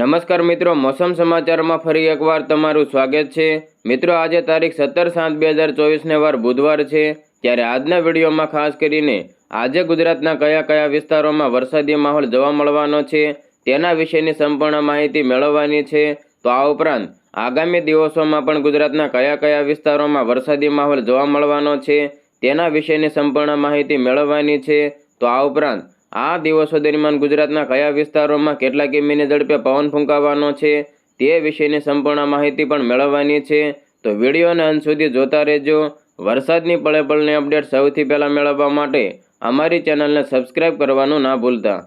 નમસ્કાર મિત્રો, મોસમ સમાચારમાં ફરી એકવાર તમારું સ્વાગત છે. મિત્રો, આજે તારીખ સત્તર સાત બે હજાર ચોવીસને વાર બુધવાર છે. ત્યારે આજના વિડીયોમાં ખાસ કરીને આજે ગુજરાતના કયા કયા વિસ્તારોમાં વરસાદી માહોલ જોવા મળવાનો છે, તેના વિશેની સંપૂર્ણ માહિતી મેળવવાની છે. તો આ ઉપરાંત આગામી દિવસોમાં પણ ગુજરાતના કયા કયા વિસ્તારોમાં વરસાદી માહોલ જોવા મળવાનો છે, તેના વિશેની સંપૂર્ણ માહિતી મેળવવાની છે. તો આ ઉપરાંત આ દિવસો દરમિયાન ગુજરાતના કયા વિસ્તારોમાં કેટલા કિમીની ઝડપે પવન ફૂંકાવાનો છે તે વિશેની સંપૂર્ણ માહિતી પણ મેળવવાની છે. તો વિડીયોને અંત સુધી જોતા રહેજો. વરસાદની પળે પળની અપડેટ સૌથી પહેલાં મેળવવા માટે અમારી ચેનલને સબસ્ક્રાઇબ કરવાનું ના ભૂલતા.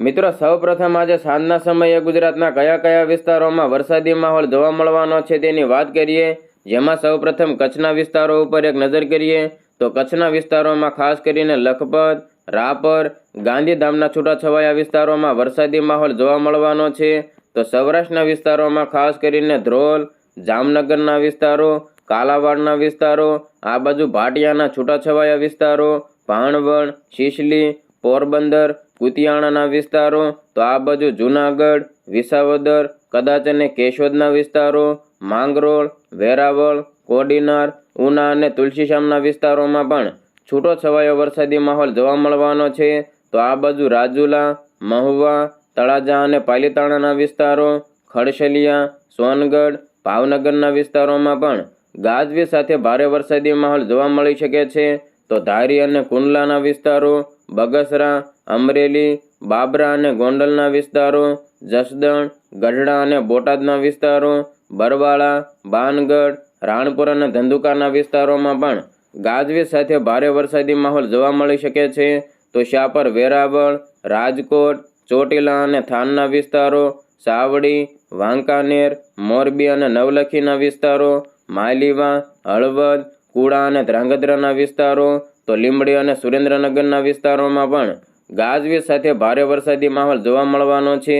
મિત્રો, સૌપ્રથમ આજે સાંજના સમયે ગુજરાતના કયા કયા વિસ્તારોમાં વરસાદી માહોલ જોવા મળવાનો છે તેની વાત કરીએ. જેમાં સૌપ્રથમ કચ્છના વિસ્તારો ઉપર એક નજર કરીએ. તો કચ્છના વિસ્તારોમાં ખાસ કરીને લખપત, રાપર, ગાંધીધામના છૂટાછવાયા વિસ્તારોમાં વરસાદી માહોલ જોવા મળવાનો છે. તો સૌરાષ્ટ્રના વિસ્તારોમાં ખાસ કરીને ધ્રોલ, જામનગરના વિસ્તારો, કાલાવાડના વિસ્તારો, આ બાજુ ભાટિયાના છૂટાછવાયા વિસ્તારો ભાણવણ શીશલી, પોરબંદર, કુતિયાણાના વિસ્તારો, તો આ બાજુ જુનાગઢ, વિસાવદર, કદાચ અને કેશોદના વિસ્તારો, માંગરોળ, વેરાવળ, કોડીનાર ઉના અને તુલસીશ્યામના વિસ્તારોમાં પણ છૂટો છવાયો વરસાદી માહોલ જોવા મળવાનો છે. તો આ બાજુ રાજુલા, મહુવા, તળાજા અને પાલીતાણાના વિસ્તારો, ખડશલિયા, સોનગઢ, ભાવનગરના વિસ્તારોમાં પણ ગાજવી સાથે ભારે વરસાદી માહોલ જોવા મળી શકે છે. તો ધારી અને કુંડલાના વિસ્તારો, બગસરા, અમરેલી, બાબરા અને ગોંડલના વિસ્તારો, જસદણ, ગઢડા અને બોટાદના વિસ્તારો, બરવાળા, બાનગઢ રાણપુર અને ધંધુકાના વિસ્તારોમાં પણ ગાજવીજ સાથે ભારે વરસાદી માહોલ જોવા મળી શકે છે. તો શાપર વેરાવળ, રાજકોટ, ચોટીલા અને થાનના વિસ્તારો, સાવડી, વાંકાનેર, મોરબી અને નવલખીના વિસ્તારો, માલીવા, હળવદ, કુડા અને ધ્રાંગધ્રાના વિસ્તારો, તો લીંબડી અને સુરેન્દ્રનગરના વિસ્તારોમાં પણ ગાજવીજ સાથે ભારે વરસાદી માહોલ જોવા મળવાનો છે.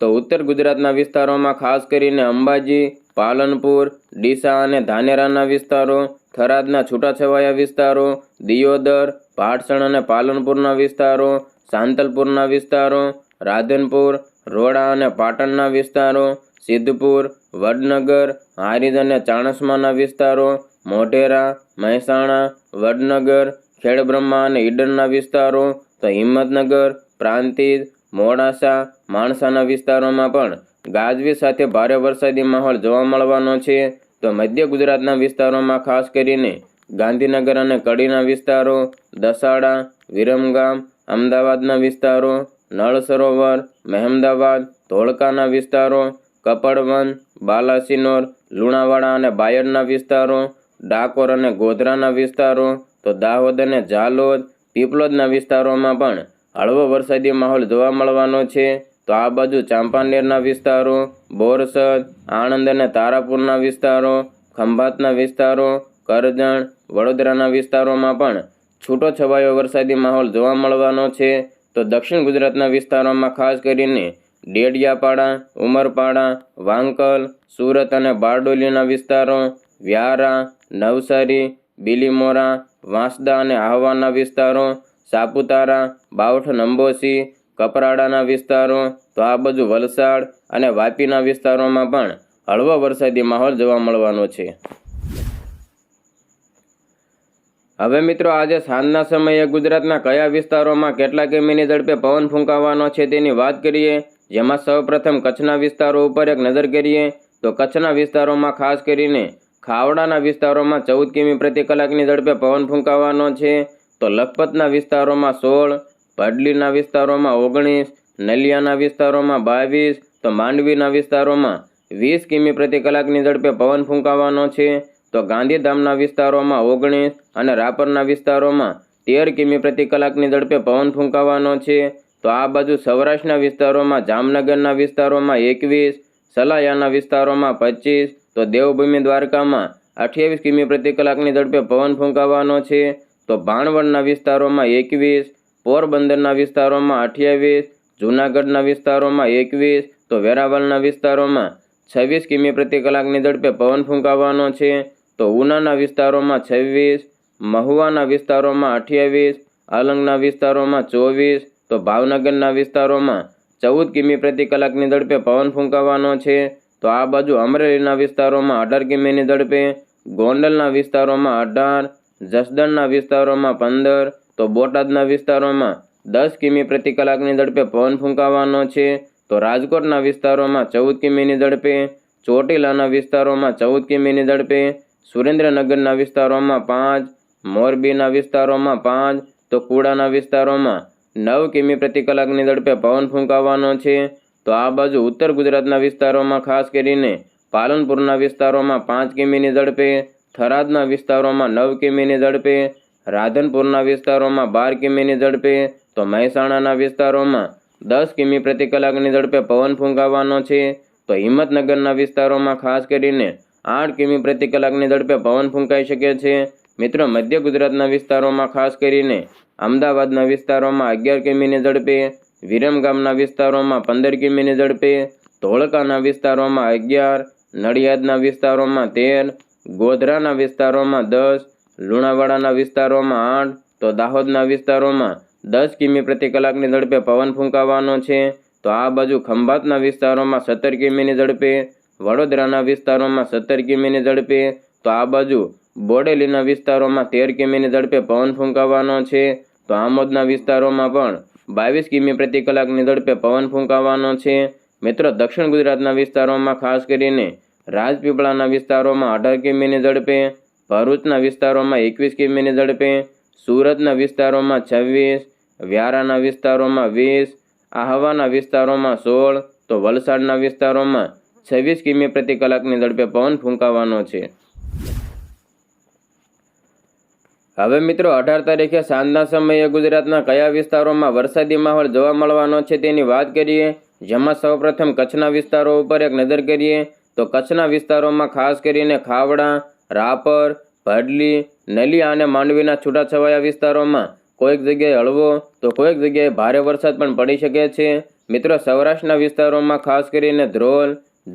તો ઉત્તર ગુજરાતના વિસ્તારોમાં ખાસ કરીને અંબાજી પાલનપુર, ડીસા અને ધાનેરાના વિસ્તારો, થરાદના છૂટાછવાયા વિસ્તારો, દિયોદર ભાટસણ અને પાલનપુરના વિસ્તારો, સાંતલપુરના વિસ્તારો, રાધનપુર, રોડા અને પાટણના વિસ્તારો, સિદ્ધપુર, વડનગર, હારીજ અને ચાણસ્માના વિસ્તારો, મોઢેરા, મહેસાણા, વડનગર, ખેડબ્રહ્મા અને ઈડરના વિસ્તારો, તો હિંમતનગર, પ્રાંતિજ, મોડાસા, માણસાના વિસ્તારોમાં પણ ગાજવીજ સાથે ભારે વરસાદી માહોલ જોવા મળવાનો છે. તો મધ્ય ગુજરાતના વિસ્તારોમાં ખાસ કરીને ગાંધીનગર અને કડીના વિસ્તારો, દસાડા, વિરમગામ, અમદાવાદના વિસ્તારો નળ સરોવર મહેમદાવાદ, ધોળકાના વિસ્તારો, કપડવન, બાલાસિનોર, લુણાવાડા અને બાયડના વિસ્તારો, ડાકોર અને ગોધરાના વિસ્તારો, તો દાહોદ અને ઝાલોદ, પીપલોદના વિસ્તારોમાં પણ હળવો વરસાદી માહોલ જોવા મળવાનો છે. તો આ બાજુ ચાંપાનેરના વિસ્તારો, બોરસદ, આણંદ અને તારાપુરના વિસ્તારો, ખંભાતના વિસ્તારો, કરજણ, વડોદરાના વિસ્તારોમાં પણ છૂટો છવાયો વરસાદી માહોલ જોવા મળવાનો છે. તો દક્ષિણ ગુજરાતના વિસ્તારોમાં ખાસ કરીને ડેડિયાપાડા, ઉમરપાડા, વાંકલ, સુરત અને બારડોલીના વિસ્તારો, વ્યારા, નવસારી, બિલીમોરા, વાંસદા અને આહવાના વિસ્તારો, સાપુતારા, બાવઠ, નંબોસી કપરાડાના વિસ્તારો, તો આ બાજુ વલસાડ અને વાપીના વિસ્તારોમાં પણ હળવો વરસાદી માહોલ જોવા મળવાનો છે. હવે મિત્રો, આજે સાંજના સમયે ગુજરાતના કયા વિસ્તારોમાં કેટલા કિમીની ઝડપે પવન ફૂંકાવાનો છે તેની વાત કરીએ. જેમાં સૌપ્રથમ કચ્છના વિસ્તારો ઉપર એક નજર કરીએ, તો કચ્છના વિસ્તારોમાં ખાસ કરીને ખાવડાના વિસ્તારોમાં ચૌદ કિમી પ્રતિ કલાકની ઝડપે પવન ફૂંકાવાનો છે. તો લખપતના વિસ્તારોમાં સોળ ભડલીના વિસ્તારોમાં ઓગણીસ, નલિયાના વિસ્તારોમાં બાવીસ, તો માંડવીના વિસ્તારોમાં વીસ કિમી પ્રતિ કલાકની ઝડપે પવન ફૂંકાવાનો છે. તો ગાંધીધામના વિસ્તારોમાં ઓગણીસ અને રાપરના વિસ્તારોમાં તેર કિમી પ્રતિ કલાકની ઝડપે પવન ફૂંકાવાનો છે. તો આ બાજુ સૌરાષ્ટ્રના વિસ્તારોમાં, જામનગરના વિસ્તારોમાં એકવીસ, સલાયાના વિસ્તારોમાં પચીસ, તો દેવભૂમિ દ્વારકામાં અઠ્યાવીસ કિમી પ્રતિ કલાકની ઝડપે પવન ફૂંકાવાનો છે. તો ભાણવડના વિસ્તારોમાં એકવીસ પોરબંદરના વિસ્તારોમાં અઠ્યાવીસ, જૂનાગઢના વિસ્તારોમાં એકવીસ, તો વેરાવળના વિસ્તારોમાં છવ્વીસ કિમી પ્રતિ કલાકની ઝડપે પવન ફૂંકાવાનો છે. તો ઉનાના વિસ્તારોમાં છવ્વીસ, મહુવાના વિસ્તારોમાં અઠ્યાવીસ અલંગના વિસ્તારોમાં ચોવીસ, તો ભાવનગરના વિસ્તારોમાં ચૌદ કિમી પ્રતિ કલાકની ઝડપે પવન ફૂંકાવાનો છે. તો આ બાજુ અમરેલીના વિસ્તારોમાં અઢાર કિમીની ઝડપે, ગોંડલના વિસ્તારોમાં અઢાર, જસદણના વિસ્તારોમાં પંદર તો બોટાદના વિસ્તારોમાં દસ કિમી પ્રતિ કલાકની ઝડપે પવન ફૂંકાવાનો છે. તો રાજકોટના વિસ્તારોમાં ચૌદ કિમીની ઝડપે, ચોટીલાના વિસ્તારોમાં ચૌદ કિમીની ઝડપે, સુરેન્દ્રનગરના વિસ્તારોમાં પાંચ, મોરબીના વિસ્તારોમાં પાંચ, તો કુડાના વિસ્તારોમાં નવ કિમી પ્રતિ કલાકની ઝડપે પવન ફૂંકાવાનો છે. તો આ બાજુ ઉત્તર ગુજરાતના વિસ્તારોમાં ખાસ કરીને પાલનપુરના વિસ્તારોમાં પાંચ કિમીની ઝડપે, થરાદના વિસ્તારોમાં નવ કિમીની ઝડપે રાધનપુરના વિસ્તારોમાં બાર કિમીની ઝડપે તો મહેસાણાના વિસ્તારોમાં દસ કિમી પ્રતિ કલાકની ઝડપે પવન ફૂંકાવાનો છે. તો હિંમતનગરના વિસ્તારોમાં ખાસ કરીને આઠ કિમી પ્રતિ કલાકની ઝડપે પવન ફૂંકાઈ શકે છે. મિત્રો, મધ્ય ગુજરાતના વિસ્તારોમાં ખાસ કરીને અમદાવાદના વિસ્તારોમાં અગિયાર કિમીની ઝડપે વિરમગામના વિસ્તારોમાં પંદર કિમીની ઝડપે, ધોળકાના વિસ્તારોમાં અગિયાર, નડિયાદના વિસ્તારોમાં તેર, ગોધરાના વિસ્તારોમાં દસ લુણાવાડાના વિસ્તારોમાં આઠ, તો દાહોદના વિસ્તારોમાં દસ કિમી પ્રતિ કલાકની ઝડપે પવન ફૂંકાવાનો છે. તો આ બાજુ ખંભાતના વિસ્તારોમાં સત્તર કિમીની ઝડપે, વડોદરાના વિસ્તારોમાં સત્તર કિમીની ઝડપે, તો આ બાજુ બોડેલીના વિસ્તારોમાં તેર કિમીની ઝડપે પવન ફૂંકાવાનો છે. તો આમોદના વિસ્તારોમાં પણ બાવીસ કિમી પ્રતિ કલાકની ઝડપે પવન ફૂંકાવાનો છે. મિત્રો, દક્ષિણ ગુજરાતના વિસ્તારોમાં ખાસ કરીને રાજપીપળાના વિસ્તારોમાં અઢાર કિમીની ઝડપે ભરૂચના વિસ્તારોમાં એકવીસ કિમીની ઝડપે, સુરતના વિસ્તારોમાં છવ્વીસ, વ્યારાના વિસ્તારોમાં વીસ, આહવાના વિસ્તારોમાં સોળ, તો વલસાડના વિસ્તારોમાં છવ્વીસ કિમી પ્રતિ કલાકની ઝડપે પવન ફૂંકાવાનો છે. હવે મિત્રો, અઢાર તારીખે સાંજના સમયે ગુજરાતના કયા વિસ્તારોમાં વરસાદી માહોલ જોવા મળવાનો છે તેની વાત કરીએ. જેમાં સૌપ્રથમ કચ્છના વિસ્તારો ઉપર એક નજર કરીએ, તો કચ્છના વિસ્તારોમાં ખાસ કરીને ખાવડા રાપર, ભડલી નલિયા અને માંડવીના છૂટાછવાયા વિસ્તારોમાં કોઈક જગ્યાએ હળવો તો કોઈક જગ્યાએ ભારે વરસાદ પણ પડી શકે છે. મિત્રો, સૌરાષ્ટ્રના વિસ્તારોમાં ખાસ કરીને ધ્રોલ,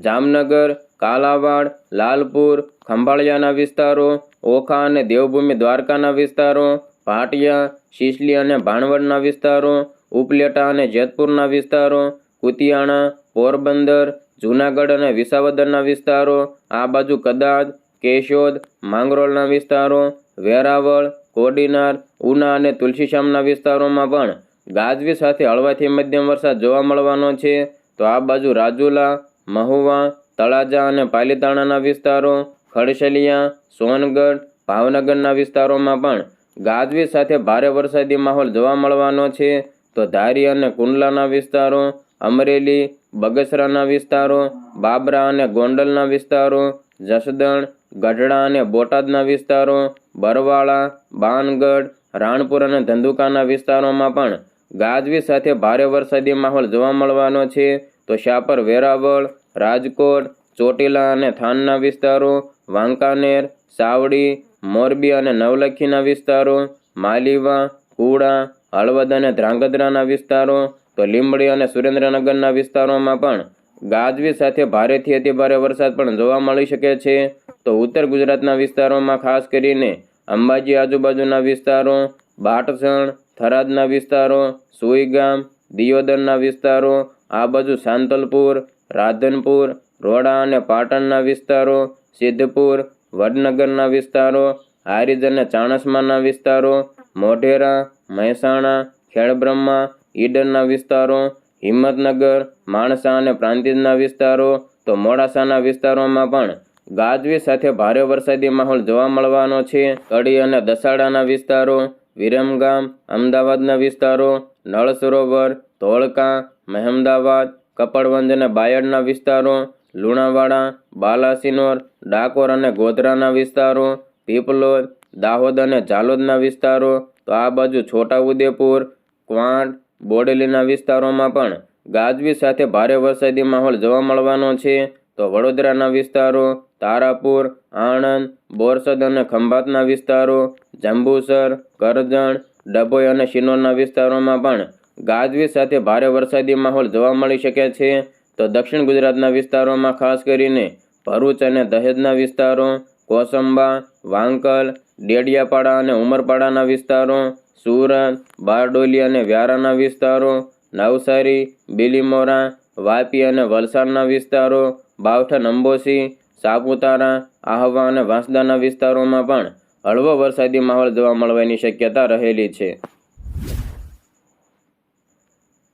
જામનગર, કાલાવાડ, લાલપુર, ખંભાળિયાના વિસ્તારો, ઓખા અને દેવભૂમિ દ્વારકાના વિસ્તારો, ભાટિયા, શિશલી અને ભાણવડના વિસ્તારો, ઉપલેટા અને જેતપુરના વિસ્તારો, કુતિયાણા, પોરબંદર, જૂનાગઢ અને વિસાવદરના વિસ્તારો, આ બાજુ કદાચ કેશોદ, માંગરોળના વિસ્તારો, વેરાવળ, કોડીનાર, ઉના અને તુલસીશ્યામના વિસ્તારોમાં પણ ગાજવી સાથે હળવાથી મધ્યમ વરસાદ જોવા મળવાનો છે. તો આ બાજુ રાજુલા, મહુવા, તળાજા અને પાલીતાણાના વિસ્તારો, ખડશલિયા, સોનગઢ, ભાવનગરના વિસ્તારોમાં પણ ગાજવી સાથે ભારે વરસાદી માહોલ જોવા મળવાનો છે. તો ધારી અને કુંડલાના વિસ્તારો, અમરેલી, બગસરાના વિસ્તારો, બાબરા અને ગોંડલના વિસ્તારો જસદણ, ગઢડા અને બોટાદના વિસ્તારો, બરવાળા, બાનગઢ, રાણપુર અને ધંધુકાના વિસ્તારોમાં પણ ગાજવી સાથે ભારે વરસાદી માહોલ જોવા મળવાનો છે. તો શાપર વેરાવળ, રાજકોટ, ચોટીલા અને થાનના વિસ્તારો, વાંકાનેર, સાવડી, મોરબી અને નવલખીના વિસ્તારો, માલીવા, કુડા, હળવદ અને ધ્રાંગધ્રાના વિસ્તારો, તો લીંબડી અને સુરેન્દ્રનગરના વિસ્તારોમાં પણ ગાજવી સાથે ભારેથી અતિ ભારે વરસાદ પણ જોવા મળી શકે છે. તો ઉત્તર ગુજરાતના વિસ્તારોમાં ખાસ કરીને અંબાજી આજુબાજુના વિસ્તારો, બાટસણ, થરાદના વિસ્તારો, સુઈગામ, દિયોદરના વિસ્તારો, આ બાજુ સાંતલપુર, રાધનપુર, રોડા અને પાટણના વિસ્તારો, સિદ્ધપુર, વડનગરના વિસ્તારો, હારીજ અને ચાણસમાના વિસ્તારો, મોઢેરા, મહેસાણા, ખેડબ્રહ્મા, ઈડરના વિસ્તારો હિંમતનગર, માણસા અને પ્રાંતિજના વિસ્તારો તો મોડાસાના વિસ્તારોમાં પણ ગાજવી સાથે ભારે વરસાદી માહોલ જોવા મળવાનો છે. કડી અને દસાડાના વિસ્તારો, વિરમગામ, અમદાવાદના વિસ્તારો નળ સરોવર ધોળકા, મહેમદાવાદ, કપડવંજ અને બાયડના વિસ્તારો, લુણાવાડા, બાલાસિનોર, ડાકોર અને ગોધરાના વિસ્તારો, પીપલોદ, દાહોદ અને ઝાલોદના વિસ્તારો. તો આ બાજુ છોટાઉદેપુર, ક્વાંટ બોડેલીના વિસ્તારોમાં પણ ગાજવી સાથે ભારે વરસાદી માહોલ જોવા મળવાનો છે. તો વડોદરાના વિસ્તારો, તારાપુર, આણંદ, બોરસદ અને ખંભાતના વિસ્તારો, જંબુસર, કરજણ, ડભોઈ અને શિનોરના વિસ્તારોમાં પણ ગાજવી સાથે ભારે વરસાદી માહોલ જોવા મળી શકે છે. તો દક્ષિણ ગુજરાતના વિસ્તારોમાં ખાસ કરીને ભરૂચ અને દહેજના વિસ્તારો, કોસંબા, વાંકલ, ડેડિયાપાડા અને ઉમરપાડાના વિસ્તારો સુરત, બારડોલી અને વ્યારાના વિસ્તારો, નવસારી, બિલીમોરા, વાપી અને વલસાડના વિસ્તારો, બાવઠા અંબોસી સાપુતારા, આહવા અને વાંસદાના વિસ્તારોમાં પણ હળવો વરસાદી માહોલ જોવા મળવાની શક્યતા રહેલી છે.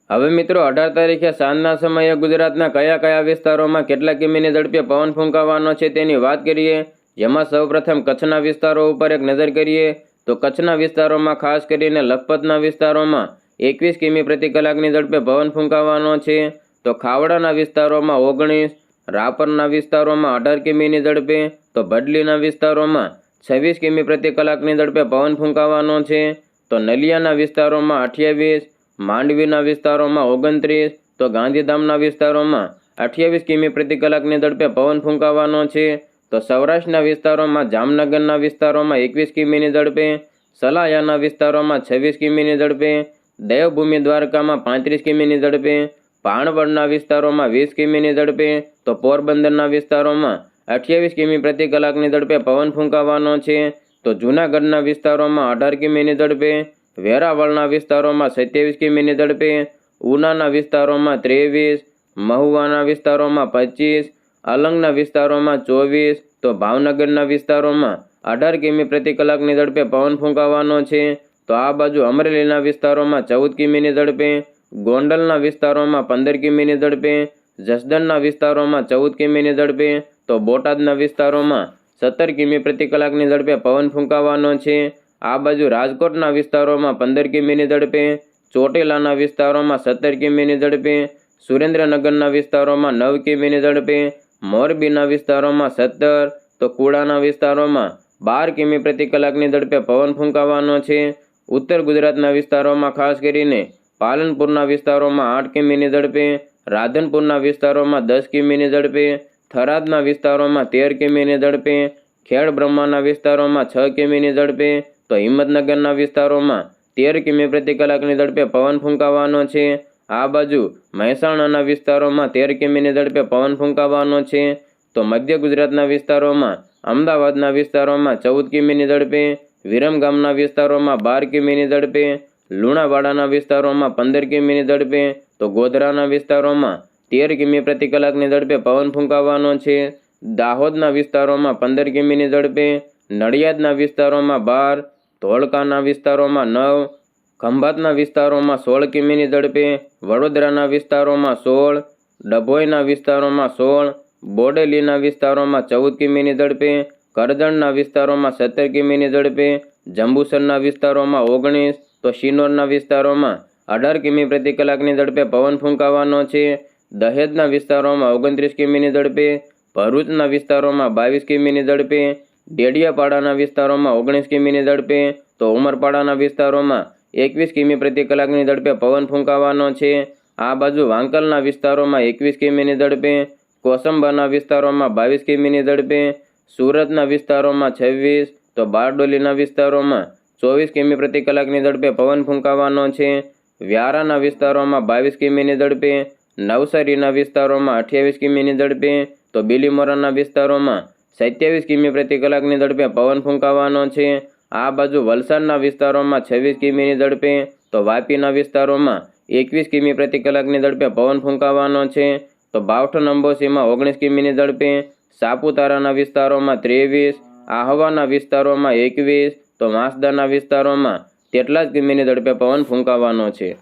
હવે મિત્રો, અઢાર તારીખે સાંજના સમયે ગુજરાતના કયા કયા વિસ્તારોમાં કેટલા કિમીની ઝડપે પવન ફૂંકાવાનો છે તેની વાત કરીએ. જેમાં સૌપ્રથમ કચ્છના વિસ્તારો ઉપર એક નજર કરીએ તો કચ્છના વિસ્તારોમાં, ખાસ કરીને લખપતના વિસ્તારોમાં, એકવીસ કિમી પ્રતિ કલાકની ઝડપે પવન ફૂંકાવાનો છે. તો ખાવડાના વિસ્તારોમાં ઓગણીસ, રાપરના વિસ્તારોમાં અઢાર કિમીની ઝડપે, તો ભડલીના વિસ્તારોમાં છવ્વીસ કિમી પ્રતિ કલાકની ઝડપે પવન ફૂંકાવાનો છે. તો નલિયાના વિસ્તારોમાં અઠ્યાવીસ, માંડવીના વિસ્તારોમાં ઓગણત્રીસ, તો ગાંધીધામના વિસ્તારોમાં અઠ્યાવીસ કિમી પ્રતિ કલાકની ઝડપે પવન ફૂંકાવાનો છે. તો સૌરાષ્ટ્રના વિસ્તારોમાં, જામનગરના વિસ્તારોમાં એકવીસ કિમીની ઝડપે, સલાયાના વિસ્તારોમાં છવ્વીસ કિમીની ઝડપે, દેવભૂમિ દ્વારકામાં પાંત્રીસ કિમીની ઝડપે ભાણવડના વિસ્તારોમાં વીસ કિમીની ઝડપે, તો પોરબંદરના વિસ્તારોમાં અઠ્યાવીસ કિમી પ્રતિ કલાકની ઝડપે પવન ફૂંકાવાનો છે. તો જૂનાગઢના વિસ્તારોમાં અઢાર કિમીની ઝડપે, વેરાવળના વિસ્તારોમાં સત્યાવીસ કિમીની ઝડપે, ઉનાના વિસ્તારોમાં ત્રેવીસ, મહુવાના વિસ્તારોમાં પચીસ અલંગના વિસ્તારોમાં ચોવીસ, તો ભાવનગરના વિસ્તારોમાં અઢાર કિમી પ્રતિ કલાકની ઝડપે પવન ફૂંકાવાનો છે. તો આ બાજુ અમરેલીના વિસ્તારોમાં ચૌદ કિમીની ઝડપે, ગોંડલના વિસ્તારોમાં પંદર કિમીની ઝડપે, જસદણના વિસ્તારોમાં ચૌદ કિમીની ઝડપે, તો બોટાદના વિસ્તારોમાં સત્તર કિમી પ્રતિ કલાકની ઝડપે પવન ફૂંકાવાનો છે. આ બાજુ રાજકોટના વિસ્તારોમાં પંદર કિમીની ઝડપે, ચોટીલાના વિસ્તારોમાં સત્તર કિમીની ઝડપે, સુરેન્દ્રનગરના વિસ્તારોમાં નવ કિમીની ઝડપે મોરબીના વિસ્તારોમાં સત્તર, તો કુડાના વિસ્તારોમાં બાર કિમી પ્રતિ કલાકની ઝડપે પવન ફૂંકાવાનો છે. ઉત્તર ગુજરાતના વિસ્તારોમાં ખાસ કરીને પાલનપુરના વિસ્તારોમાં આઠ કિમીની ઝડપે, રાધનપુરના વિસ્તારોમાં દસ કિમીની ઝડપે, થરાદના વિસ્તારોમાં તેર કિમીની ઝડપે, ખેડ બ્રહ્માના વિસ્તારોમાં છ કિમીની ઝડપે, તો હિંમતનગરના વિસ્તારોમાં તેર કિમી પ્રતિ કલાકની ઝડપે પવન ફૂંકાવાનો છે. આ બાજુ મહેસાણાના વિસ્તારોમાં તેર કિમીની ઝડપે પવન ફૂંકાવાનો છે. તો મધ્ય ગુજરાતના વિસ્તારોમાં, અમદાવાદના વિસ્તારોમાં ચૌદ કિમીની ઝડપે વિરમગામના વિસ્તારોમાં બાર કિમીની ઝડપે, લુણાવાડાના વિસ્તારોમાં પંદર કિમીની ઝડપે, તો ગોધરાના વિસ્તારોમાં તેર કિમી પ્રતિ કલાકની ઝડપે પવન ફૂંકાવાનો છે. દાહોદના વિસ્તારોમાં પંદર કિમીની ઝડપે, નડિયાદના વિસ્તારોમાં બાર, ધોળકાના વિસ્તારોમાં નવ ખંભાતના વિસ્તારોમાં સોળ કિમીની ઝડપે, વડોદરાના વિસ્તારોમાં સોળ, ડભોઈના વિસ્તારોમાં સોળ, બોડેલીના વિસ્તારોમાં ચૌદ કિમીની ઝડપે, કરજણના વિસ્તારોમાં સત્તર કિમીની ઝડપે, જંબુસરના વિસ્તારોમાં ઓગણીસ, તો શિનોરના વિસ્તારોમાં અઢાર કિમી પ્રતિ કલાકની ઝડપે પવન ફૂંકાવાનો છે. દહેજના વિસ્તારોમાં ઓગણત્રીસ કિમીની ઝડપે, ભરૂચના વિસ્તારોમાં બાવીસ કિમીની ઝડપે, ડેડિયાપાડાના વિસ્તારોમાં ઓગણીસ કિમીની ઝડપે, તો ઉમરપાડાના વિસ્તારોમાં એકવીસ કિમી પ્રતિ કલાકની ઝડપે પવન ફૂંકાવાનો છે. આ બાજુ વાંકલના વિસ્તારોમાં એકવીસ કિમીની ઝડપે, કોસંબાના વિસ્તારોમાં બાવીસ કિમીની ઝડપે, સુરતના વિસ્તારોમાં છવ્વીસ, તો બારડોલીના વિસ્તારોમાં ચોવીસ કિમી પ્રતિ કલાકની ઝડપે પવન ફૂંકાવાનો છે. વ્યારાના વિસ્તારોમાં બાવીસ કિમીની ઝડપે, નવસારીના વિસ્તારોમાં અઠ્યાવીસ કિમીની ઝડપે, તો બિલીમોરાના વિસ્તારોમાં સત્યાવીસ કિમી પ્રતિ કલાકની ઝડપે પવન ફૂંકાવાનો છે. આ બાજુ વલસાડના વિસ્તારોમાં છવ્વીસ કિમીની ઝડપે, તો વાપીના વિસ્તારોમાં એકવીસ કિમી પ્રતિ કલાકની ઝડપે પવન ફૂંકાવાનો છે. તો બાવઠ અંબોસીમાં ઓગણીસ કિમીની ઝડપે, સાપુતારાના વિસ્તારોમાં ત્રેવીસ, આહવાના વિસ્તારોમાં એકવીસ, તો માસદાના વિસ્તારોમાં તેટલા જ કિમીની ઝડપે પવન ફૂંકાવાનો છે.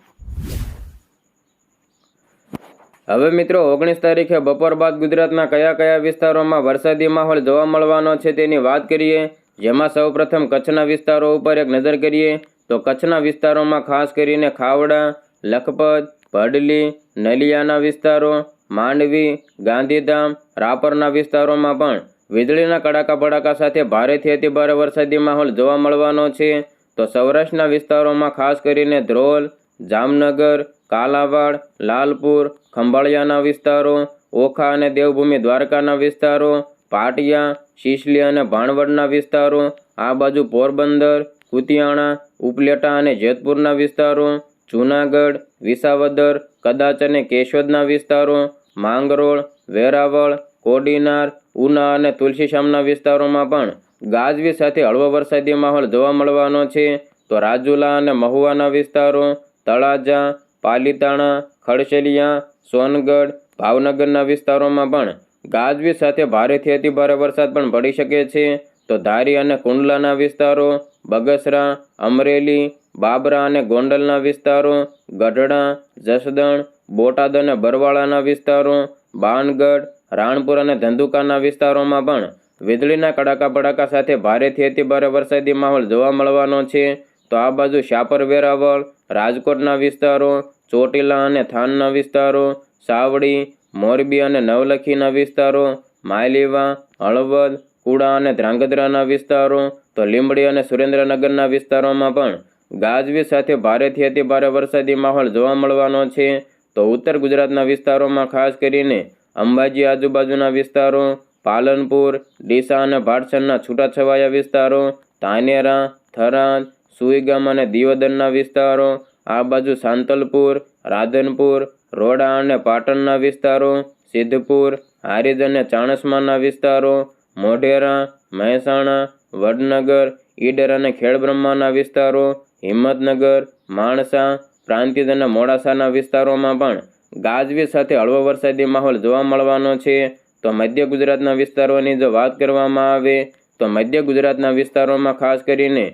હવે મિત્રો, ઓગણીસ તારીખે બપોર બાદ ગુજરાતના કયા કયા વિસ્તારોમાં વરસાદી માહોલ જોવા મળવાનો છે તેની વાત કરીએ. જેમાં સૌપ્રથમ કચ્છના વિસ્તારો ઉપર એક નજર કરીએ, તો કચ્છના વિસ્તારોમાં ખાસ કરીને ખાવડા, લખપત, ભડલી, નલિયાના વિસ્તારો, માંડવી, ગાંધીધામ, રાપરના વિસ્તારોમાં પણ વીજળીના કડાકા ભડાકા સાથે ભારેથી અતિ ભારે વરસાદી માહોલ જોવા મળવાનો છે. તો સૌરાષ્ટ્રના વિસ્તારોમાં ખાસ કરીને ધ્રોલ, જામનગર, કાલાવાડ, લાલપુર, ખંભાળિયાના વિસ્તારો, ઓખા અને દેવભૂમિ દ્વારકાના વિસ્તારો પાટિયા, શીશલી અને ભાણવડના વિસ્તારો, આ બાજુ પોરબંદર, કુતિયાણા, ઉપલેટા અને જેતપુરના વિસ્તારો, જૂનાગઢ, વિસાવદર, કદાચ અને કેશોદના વિસ્તારો, માંગરોળ, વેરાવળ, કોડીનાર, ઉના અને તુલસીશામના વિસ્તારોમાં પણ ગાજવી સાથે હળવો વરસાદી માહોલ જોવા મળવાનો છે. તો રાજુલા અને મહુવાના વિસ્તારો, તળાજા, પાલીતાણા, ખડશેલિયા, સોનગઢ, ભાવનગરના વિસ્તારોમાં પણ ગાજવીજ સાથે ભારેથી અતિભારે વરસાદ પણ પડી શકે છે. તો ધારી અને કુંડલાના વિસ્તારો, બગસરા, અમરેલી, બાબરા અને ગોંડલના વિસ્તારો, ગઢડા, જસદણ, બોટાદ અને બરવાળાના વિસ્તારો, બાનગઢ, રાણપુર અને ધંધુકાના વિસ્તારોમાં પણ વીજળીના કડાકા ભડાકા સાથે ભારેથી અતિભારે વરસાદી માહોલ જોવા મળવાનો છે. તો આ બાજુ શાપર વેરાવળ, રાજકોટના વિસ્તારો, ચોટીલા અને થાનના વિસ્તારો, સાવડી મોરબી અને નવલખીના વિસ્તારો માયલીવા હળવદ, કુડા અને ધ્રાંગધ્રાના વિસ્તારો, તો લીંબડી અને સુરેન્દ્રનગરના વિસ્તારોમાં પણ ગાજવી સાથે ભારેથી અતિભારે વરસાદી માહોલ જોવા મળવાનો છે. તો ઉત્તર ગુજરાતના વિસ્તારોમાં ખાસ કરીને અંબાજી આજુબાજુના વિસ્તારો, પાલનપુર, ડીસા અને ભાડસરના છૂટાછવાયા વિસ્તારો, ધાનેરા, થરાદ, સુઈગામ અને દિયોદરના વિસ્તારો, આ બાજુ સાંતલપુર, રાધનપુર રોડા અને પાટણના વિસ્તારો, સિદ્ધપુર હારીજ અને ચાણસ્માના વિસ્તારો, મોઢેરા, મહેસાણા, વડનગર, ઈડર અને ખેડબ્રહ્માના વિસ્તારો, હિંમતનગર, માણસા, પ્રાંતિજ અને મોડાસાના વિસ્તારોમાં પણ ગાજવીજ સાથે હળવો વરસાદી માહોલ જોવા મળવાનો છે. તો મધ્ય ગુજરાતના વિસ્તારોની જો વાત કરવામાં આવે, તો મધ્ય ગુજરાતના વિસ્તારોમાં ખાસ કરીને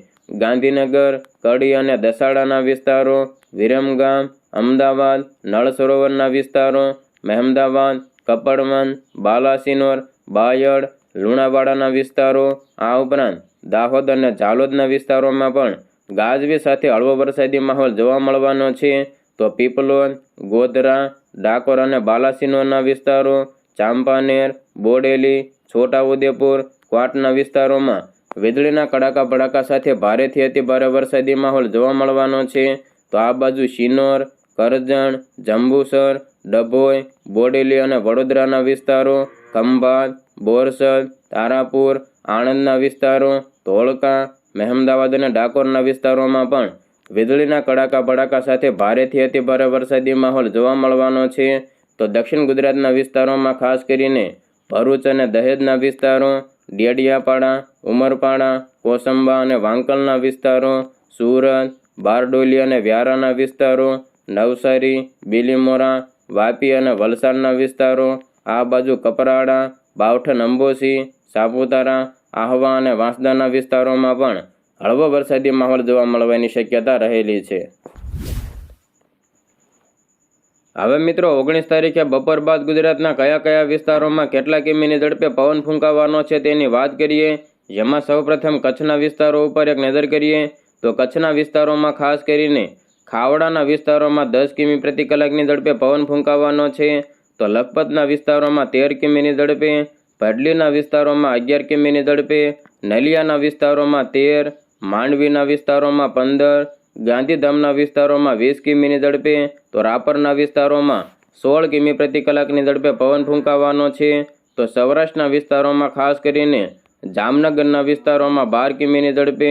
ગાંધીનગર, કડી અને દસાડાના વિસ્તારો, વિરમગામ અમદાવાદ, નળ સરોવરના વિસ્તારો, મહેમદાવાદ કપડવન બાલાસિનોર, બાયડ, લુણાવાડાના વિસ્તારો, આ ઉપરાંત દાહોદ અને ઝાલોદના વિસ્તારોમાં પણ ગાજવી સાથે હળવો વરસાદી માહોલ જોવા મળવાનો છે. તો પીપલોદ ગોધરા, ડાકોર અને બાલાસિનોરના વિસ્તારો, ચાંપાનેર, બોડેલી, છોટાઉદેપુર, ક્વાટના વિસ્તારોમાં વીજળીના કડાકા ભડાકા સાથે ભારેથી અતિભારે વરસાદી માહોલ જોવા મળવાનો છે. તો આ બાજુ શિનોર કરજણ, જંબુસર, ડભોઈ, બોડેલી અને વડોદરાના વિસ્તારો, ખંભાત, બોરસદ, તારાપુર, આણંદના વિસ્તારો, ધોળકા, મહેમદાવાદ અને ડાકોરના વિસ્તારોમાં પણ વીજળીના કડાકા ભડાકા સાથે ભારેથી અતિભારે વરસાદી માહોલ જોવા મળવાનો છે. તો દક્ષિણ ગુજરાતના વિસ્તારોમાં ખાસ કરીને ભરૂચ અને દહેજના વિસ્તારો, ડેડિયાપાડા, ઉમરપાડા, કોસંબા અને વાંકલના વિસ્તારો, સુરત, બારડોલી અને વ્યારાના વિસ્તારો નવસારી, બિલીમોરા, વાપી અને વલસાડના વિસ્તારો, આ બાજુ કપરાડા બાવઠન અંબોસી સાપુતારા, આહવા અને વાંસદાના વિસ્તારોમાં પણ હળવો વરસાદી માહોલ જોવા મળવાની શક્યતા રહેલી છે. હવે મિત્રો, ઓગણીસ તારીખે બપોર બાદ ગુજરાતના કયા કયા વિસ્તારોમાં કેટલા કિમીની ઝડપે પવન ફૂંકાવાનો છે તેની વાત કરીએ, જેમાં સૌપ્રથમ કચ્છના વિસ્તારો ઉપર એક નજર કરીએ, તો કચ્છના વિસ્તારોમાં ખાસ કરીને ખાવડાના વિસ્તારોમાં દસ કિમી પ્રતિ કલાકની ઝડપે પવન ફૂંકાવાનો છે. તો લખપતના વિસ્તારોમાં તેર કિમીની ઝડપે, ભડલીના વિસ્તારોમાં અગિયાર કિમીની ઝડપે, નલિયાના વિસ્તારોમાં તેર, માંડવીના વિસ્તારોમાં પંદર, ગાંધીધામના વિસ્તારોમાં વીસ કિમીની ઝડપે, તો રાપરના વિસ્તારોમાં સોળ કિમી પ્રતિ કલાકની ઝડપે પવન ફૂંકાવાનો છે. તો સૌરાષ્ટ્રના વિસ્તારોમાં ખાસ કરીને જામનગરના વિસ્તારોમાં બાર કિમીની ઝડપે,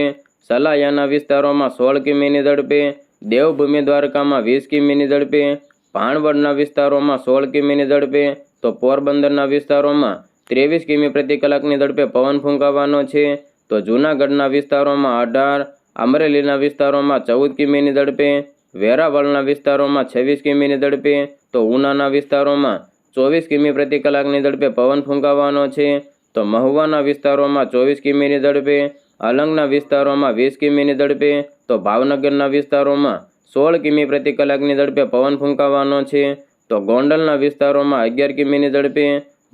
સલાયાના વિસ્તારોમાં સોળ કિમીની ઝડપે દેવભૂમિ દ્વારકામાં વીસ કિમીની ઝડપે ભાણવડના વિસ્તારોમાં સોળ કિમીની ઝડપે, તો પોરબંદરના વિસ્તારોમાં ત્રેવીસ કિમી પ્રતિ કલાકની ઝડપે પવન ફૂંકાવાનો છે. તો જૂનાગઢના વિસ્તારોમાં અઢાર, અમરેલીના વિસ્તારોમાં ચૌદ કિમીની ઝડપે, વેરાવળના વિસ્તારોમાં છવ્વીસ કિમીની ઝડપે, તો ઉનાના વિસ્તારોમાં ચોવીસ કિમી પ્રતિ કલાકની ઝડપે પવન ફૂંકાવાનો છે. તો મહુવાના વિસ્તારોમાં ચોવીસ કિમીની ઝડપે, અલંગના વિસ્તારોમાં વીસ કિમીની ઝડપે તો ભાવનગરના વિસ્તારોમાં સોળ કિમી પ્રતિ કલાકની ઝડપે પવન ફૂંકાવાનો છે. તો ગોંડલના વિસ્તારોમાં અગિયાર કિમીની ઝડપે,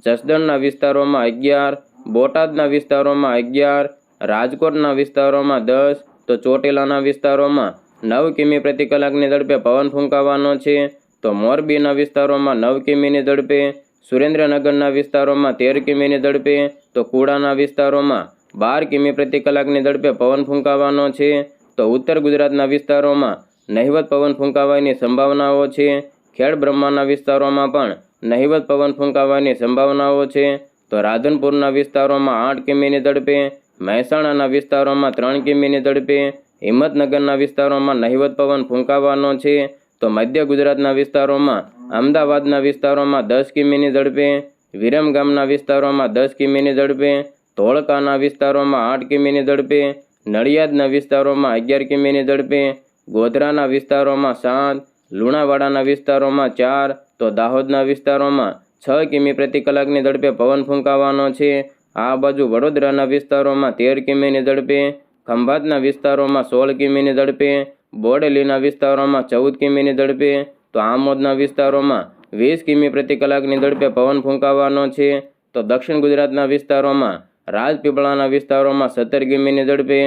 જસદણના વિસ્તારોમાં અગિયાર, બોટાદના વિસ્તારોમાં અગિયાર, રાજકોટના વિસ્તારોમાં દસ, તો ચોટીલાના વિસ્તારોમાં નવ કિમી પ્રતિ કલાકની ઝડપે પવન ફૂંકાવાનો છે. તો મોરબીના વિસ્તારોમાં નવ કિમીની ઝડપે, સુરેન્દ્રનગરના વિસ્તારોમાં તેર કિમીની ઝડપે, તો કુડાના વિસ્તારોમાં બાર કિમી પ્રતિ કલાકની ઝડપે પવન ફૂંકાવાનો છે. તો ઉત્તર ગુજરાતના વિસ્તારોમાં નહિવત પવન ફૂંકાવાની સંભાવનાઓ છે. ખેડ બ્રહ્માના વિસ્તારોમાં પણ નહિવત પવન ફૂંકાવાની સંભાવનાઓ છે. તો રાધનપુરના વિસ્તારોમાં આઠ કિમીની ઝડપે, મહેસાણાના વિસ્તારોમાં ત્રણ કિમીની ઝડપે, હિંમતનગરના વિસ્તારોમાં નહિવત પવન ફૂંકાવાનો છે. તો મધ્ય ગુજરાતના વિસ્તારોમાં, અમદાવાદના વિસ્તારોમાં દસ કિમીની ઝડપે, વિરમગામના વિસ્તારોમાં દસ કિમીની ઝડપે, ધોળકાના વિસ્તારોમાં આઠ કિમીની ઝડપે નડિયાદના વિસ્તારોમાં અગિયાર કિમીની ઝડપે, ગોધરાના વિસ્તારોમાં સાત, લુણાવાડાના વિસ્તારોમાં ચાર, તો દાહોદના વિસ્તારોમાં છ કિમી પ્રતિ કલાકની ઝડપે પવન ફૂંકાવાનો છે. આ બાજુ વડોદરાના વિસ્તારોમાં તેર કિમીની ઝડપે, ખંભાતના વિસ્તારોમાં સોળ કિમીની ઝડપે, બોડેલીના વિસ્તારોમાં ચૌદ કિમીની ઝડપે, તો આમોદના વિસ્તારોમાં વીસ કિમી પ્રતિ કલાકની ઝડપે પવન ફૂંકાવાનો છે. તો દક્ષિણ ગુજરાતના વિસ્તારોમાં રાજપીપળાના વિસ્તારોમાં સત્તર કિમીની ઝડપે,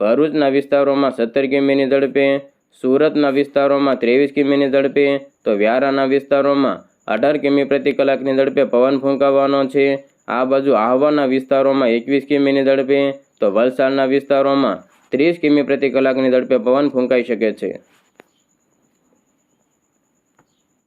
ભરૂચના વિસ્તારોમાં સત્તર કિમીની ઝડપે, સુરતના વિસ્તારોમાં ત્રેવીસ કિમીની ઝડપે, તો વ્યારાના વિસ્તારોમાં અઢાર કિમી પ્રતિ કલાકની ઝડપે પવન ફૂંકાવાનો છે. આ બાજુ આહવાના વિસ્તારોમાં એકવીસ કિમીની ઝડપે, તો વલસાડના વિસ્તારોમાં ત્રીસ કિમી પ્રતિ કલાકની ઝડપે પવન ફૂંકાઈ શકે છે.